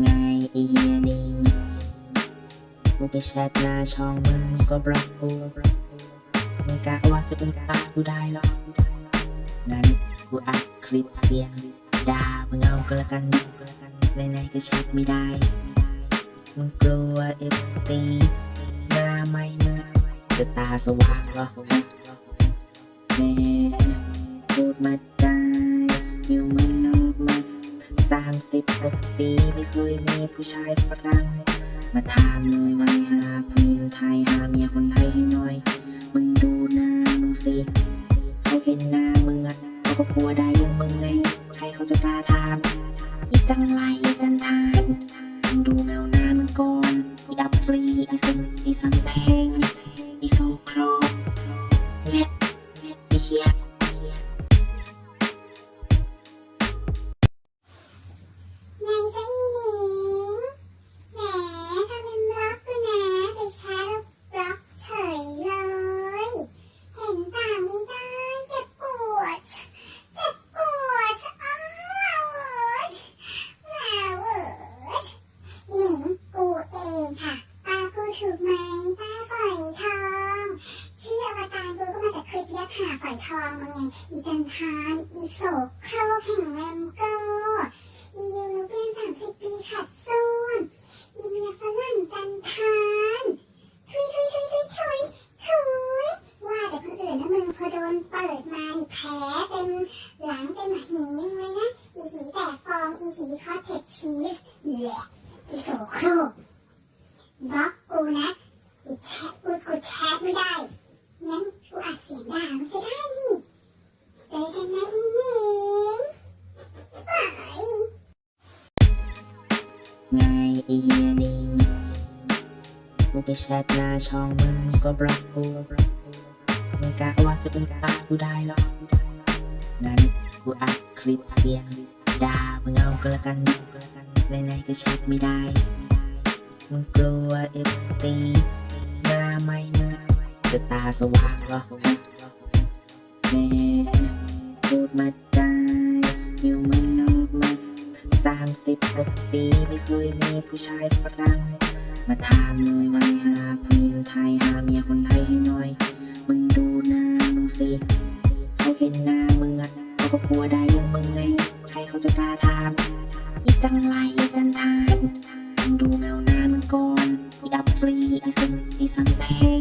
ไงไอเฮียนี่กูไปแชทหน้าช่องมึงก็บล็อกกูมึงกะว่าจะเป็นปากกูได้หรองั้นกูอัดคลิปเสียงด่ามึงเอาก็แล้วกันไหนๆก็แชทไม่ได้ มึงกลัวเอฟซีหน้าไม่มึงจะตาสว่างเหรอแม่พูดมาได้อยู่ม สามสิบกว่าปีไม่เคยมีผู้ชายฝรั่งมาถามเลยว่าหาผู้หญิงไทยหาเมียคนไทยให้หน่อย มึงดูหน้ามึงสิเขาเห็นหน้ามึงอะเขาก็กลัวได้ยังมึงไง ใครเขาจะกล้าถามอีจังไรอีจันทานมึงดูเงาหน้ามึงก่อนอีอัปรีอีสันอีสันเพ หาฝอยทองมาไงอีจันทานอีโศกโครกแห่งแรมโก้อียูโรเปียนสามสิบปีขัดส้วมอีเมียฝรั่งจันทานทุยทุยทุยทุยทุยทุยว่าแต่คนอื่นนะมึงพอโดนเปิดมานี่แผลเต็มหลังเต็มหีมเลยนะอีหีแตกฟองอีหีคอสเทจชีสแหละอีโสโครบล็อกกูนะกูแชทกูกูแชทไม่ได้ ไงไอเฮียนี่กูไปแชทหน้าช่องมึงก็บล็อกกูมึงกะว่าจะเป็นปากกูได้หรองั้นกูอัดคลิปเสียงด่ามึงเอาก็แล้วกันไหนก็แชทไม่ได้ มึงกลัวเอฟซีหน้าไม่มึงจะตาสว่างเหรอแม่พูดมา สิบกปีไม่เคยมีผู้ชายฝรั่ง มาถามเลยว่าหาผู้หญิงไทยหาเมียคนไทยให้หน่อย มึงดูหน้ามึงสิเขาเห็นหน้ามึงอะเขาก็กลัวได้อยังมึงไง ใครเขาจะกล้าถามอีจังไรอีจันทานมึงดูเงาหน้ามึงก่อนอีอัปรีอีสันอีสันเพ